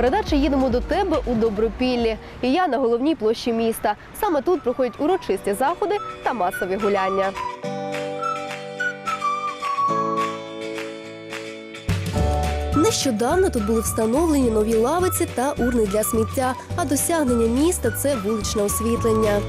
Передача їдемо до тебе у Добропіллі. І я на головній площі міста. Саме тут проходять урочисті заходи та масові гуляння. Нещодавно тут були встановлені нові лавиці та урни для сміття. А досягнення міста це вуличне освітлення.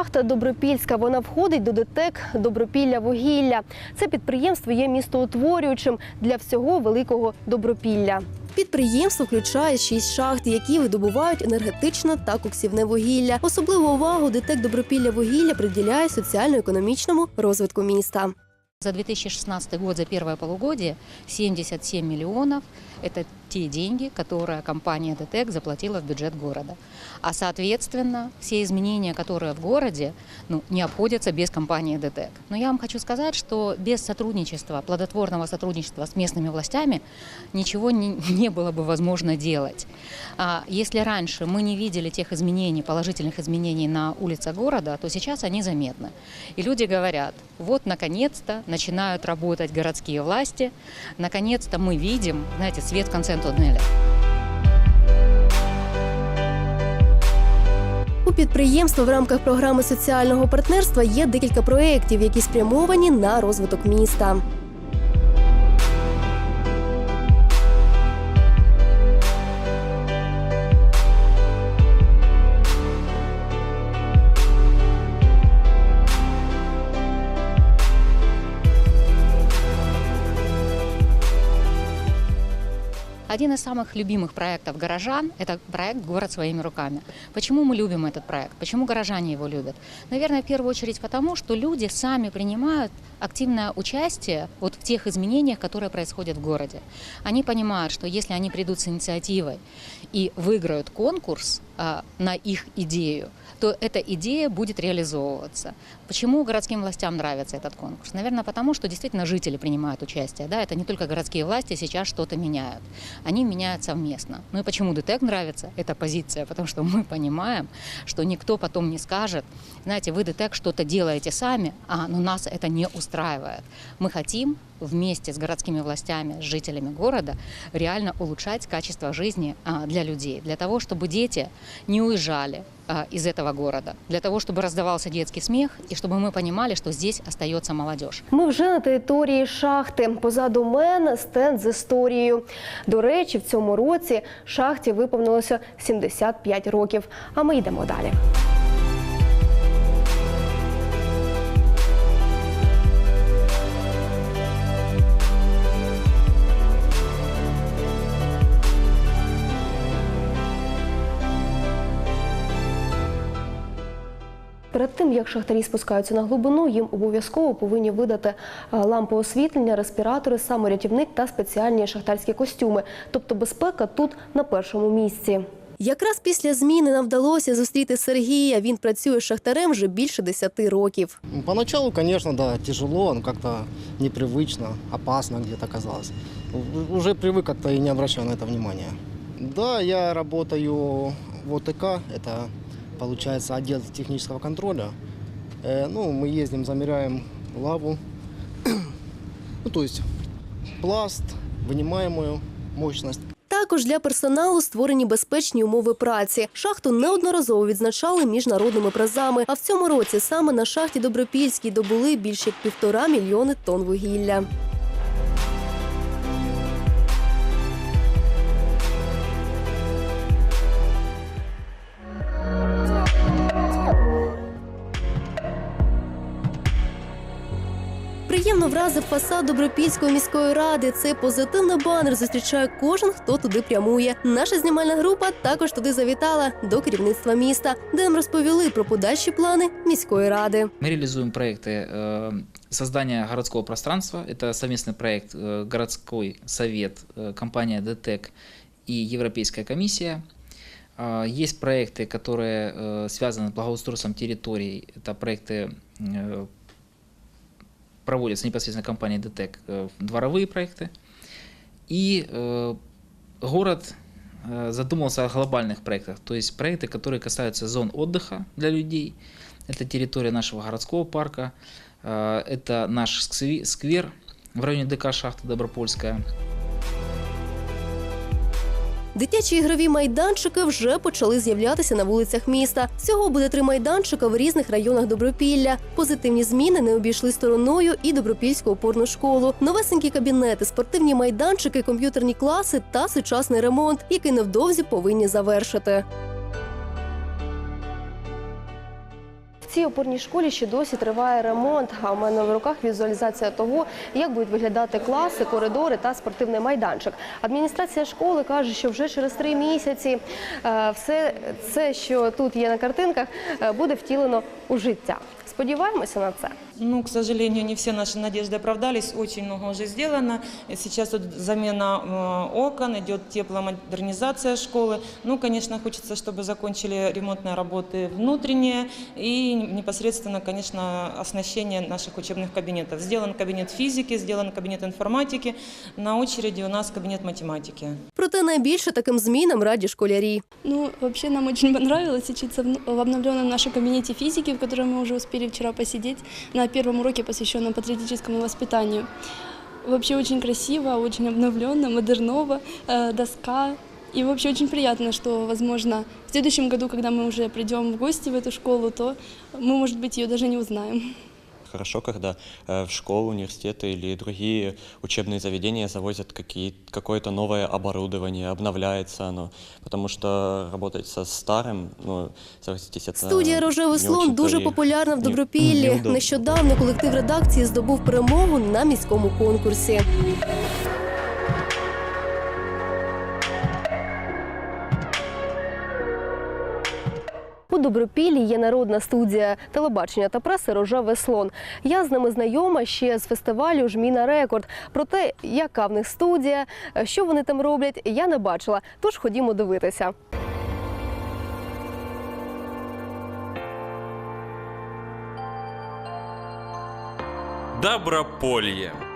Шахта Добропільська. Вона входить до ДТЕК Добропілля вугілля. Це підприємство є містоутворюючим для всього великого Добропілля. Підприємство включає шість шахт, які видобувають енергетичне та коксівне вугілля. Особливу увагу ДТЕК Добропілля вугілля приділяє соціально-економічному розвитку міста. За 2016 год, за первое полугодие, 77 миллионов – это те деньги, которые компания ДТЭК заплатила в бюджет города. А, соответственно, все изменения, которые в городе, ну, не обходятся без компании ДТЭК. Но я вам хочу сказать, что без сотрудничества, плодотворного сотрудничества с местными властями ничего не, не было бы возможно делать. А если раньше мы не видели тех изменений, положительных изменений на улицах города, то сейчас они заметны. И люди говорят, вот наконец-то начинают работать городские власти, наконец-то мы видим, знаете, свет в конце туннеля. У підприємства в рамках програми соціального партнерства є декілька проєктів, які спрямовані на розвиток міста. Один из самых любимых проектов горожан – это проект «Город своими руками». Почему мы любим этот проект? Почему горожане его любят? Наверное, в первую очередь потому, что люди сами принимают активное участие вот в тех изменениях, которые происходят в городе. Они понимают, что если они придут с инициативой и выиграют конкурс а, на их идею, то эта идея будет реализовываться. Почему городским властям нравится этот конкурс? Наверное, потому что действительно жители принимают участие. Да? Это не только городские власти сейчас что-то меняют. Они меняют совместно. Ну и почему ДТЭК нравится? Это позиция, потому что мы понимаем, что никто потом не скажет, знаете, вы ДТЭК что-то делаете сами, а но нас это не устраивает. Мы хотим вместе с городскими властями, с жителями города реально улучшать качество жизни а, для людей, для того, чтобы дети не уезжали а, из этого города, для того, чтобы раздавался детский смех и чтобы мы понимали, что здесь остается молодежь. Ми вже на території шахти. Позаду мене стенд з історією. До речі, в цьому році шахті виповнилося 75 років. А ми йдемо далі. Перед тим як шахтарі спускаються на глибину, їм обов'язково повинні видати е, лампи освітлення, респіратори, саморятівник та спеціальні шахтарські костюми. Тобто безпека тут на першому місці. Якраз після зміни нам вдалося зустріти Сергія. Він працює шахтарем вже більше 10 років. Ну, Поначалу, конечно, да, тяжело, ну как-то непривычно, опасно где-то казалось. У- Уже привык как-то и не обращаю на это внимания. Да, я работаю в ОТК, это получается отдел технического контроля. Э, ну, мы ездим, замеряем лаву, ну, то есть пласт, вынимаемую мощность. Також для персоналу створені безпечні умови праці. Шахту неодноразово відзначали міжнародними призами. А в цьому році саме на шахті Добропільській добули більше як півтора мільйони тонн вугілля. вразив фасад Добропільської міської ради. Цей позитивний банер зустрічає кожен, хто туди прямує. Наша знімальна група також туди завітала до керівництва міста, де нам розповіли про подальші плани міської ради. Мы реализуем проекты э, создания городского пространства. Это совместный проект э, городской совет, э, компания ДТЭК и Европейская комиссия. А, Есть проекты, которые э, связаны с благоустройством территорий. Это проекты э, проводятся непосредственно компанией ДТЭК, э, дворовые проекты. И э, город э, задумался о глобальных проектах, то есть проекты, которые касаются зон отдыха для людей. Это территория нашего городского парка, э, это наш скви- сквер в районе ДК «Шахта Добропольская». Дитячі ігрові майданчики вже почали з'являтися на вулицях міста. Всього буде три майданчика в різних районах Добропілля. Позитивні зміни не обійшли стороною і Добропільську опорну школу. Новесенькі кабінети, спортивні майданчики, комп'ютерні класи та сучасний ремонт, який невдовзі повинні завершити. Цій опорній школі ще досі триває ремонт. А у мене в руках візуалізація того, як будуть виглядати класи, коридори та спортивний майданчик. Адміністрація школи каже, що вже через три місяці е, все це, що тут є на картинках, е, буде втілено у життя. Сподіваємося на це. Ну, к сожалению, не все наши надежды оправдались, очень много уже сделано. Сейчас вот замена э, окон, идет тепломодернизация школы. Ну, конечно, хочется, чтобы закончили ремонтные работы внутренние и непосредственно, конечно, оснащение наших учебных кабинетов. Сделан кабинет физики, сделан кабинет информатики, на очереди у нас кабинет математики. Проте найбільше таким змінам раді школярі. Ну, вообще нам очень понравилось учиться в в обновленном нашем кабинете физики, в котором мы уже успели вчера посидеть на первом уроке, посвященном патриотическому воспитанию. Вообще очень красиво, очень обновленно, модерново, э, доска. И вообще очень приятно, что, возможно, в следующем году, когда мы уже придем в гости в эту школу, то мы, может быть, ее даже не узнаем. Хорошо, когда э, в школу, университеты или другие учебные заведения завозят какие, какое-то новое оборудование, обновляется оно, потому что работать со старым, ну, согласитесь, это Студія Рожевий не слон очень-то дуже и популярна в не- Добропіллі. неудобно. Нещодавно колектив редакції здобув перемогу на міському конкурсі. Добропіллі є народна студія телебачення та преси Рожевий слон. Я з ними знайома ще з фестивалю Жміна Рекорд. Про те, яка в них студія, що вони там роблять, я не бачила. Тож ходімо дивитися. Доброполье.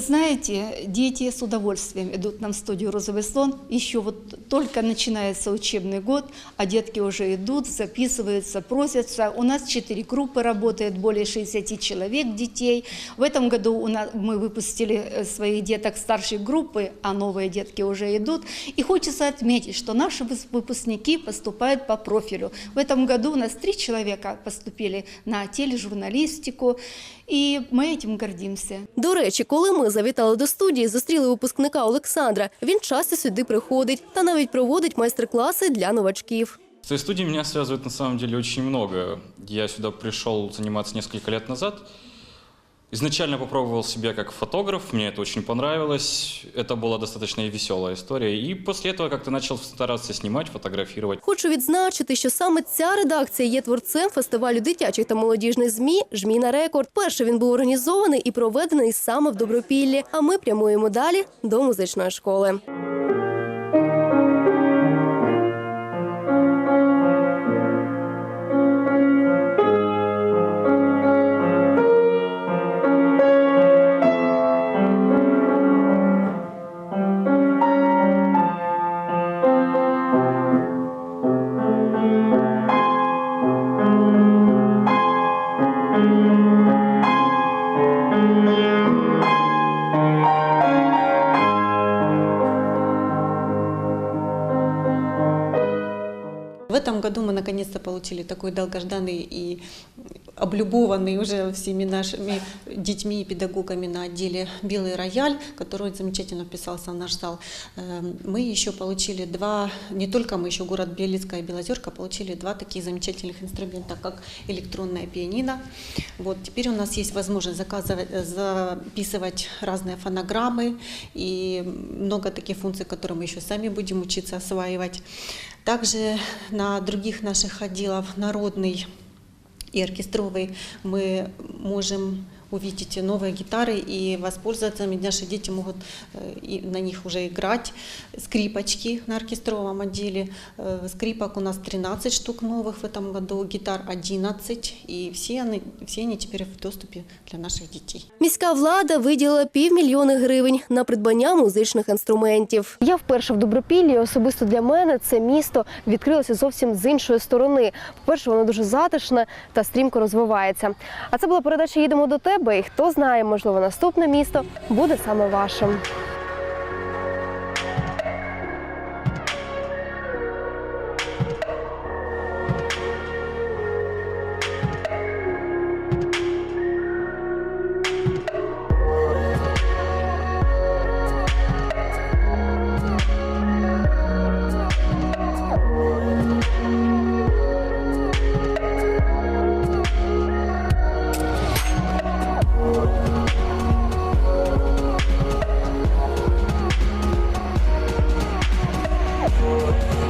Знаете, дети с удовольствием идут нам в студию «Розовый слон». Еще вот только начинается учебный год, а детки уже идут, записываются, просятся. У нас четыре группы работает, более 60 человек детей. В этом году у нас, мы выпустили э, своих деток старшей группы, а новые детки уже идут. И хочется отметить, что наши выпускники поступают по профилю. В этом году у нас три человека поступили на тележурналистику, и мы этим гордимся. До речі, коли ми завітали до студії, зустріли випускника Олександра. Він часто сюди приходить та навіть проводить майстер-класи для новачків. С этой студией меня связывает на самом деле очень много. Я сюда пришел заниматься несколько лет назад. Изначально попробовал себя как фотограф, мне это очень понравилось. Это была достаточно и веселая история. И после этого как-то начал стараться снимать, фотографировать. Хочу відзначити, що саме ця редакція є творцем фестивалю дитячих та молодіжних змі Жміна Рекорд. Перший він був організований і проведений саме в Добропіллі. А ми прямуємо далі до музичної школи. этом году мы наконец-то получили такой долгожданный и облюбованный уже всеми нашими детьми и педагогами на отделе «Белый рояль», который замечательно вписался в наш зал. Эм, Мы еще получили два, не только мы, еще город Белицкая и Белозерка получили два таких замечательных инструмента, как электронная пианино. Вот, теперь у нас есть возможность заказывать, э, записывать разные фонограммы и много таких функций, которые мы еще сами будем учиться осваивать. Также на других наших отделах народный и оркестровий, ми можем увидеть новые гитары и воспользоваться. ими. Наши дети могут э, и на них уже играть. Скрипочки на оркестровом отделе. Э, Скрипок у нас 13 штук новых в этом году, гитар 11. И все они, все они теперь в доступе для наших детей. Міська влада виділила півмільйони гривень на придбання музичних інструментів. Я вперше в Добропіллі. Особисто для мене це місто відкрилося зовсім з іншої сторони. По-перше, воно дуже затишне та стрімко розвивається. А це була передача Їдемо до тебе. І хто знає, можливо, наступне місто буде саме вашим.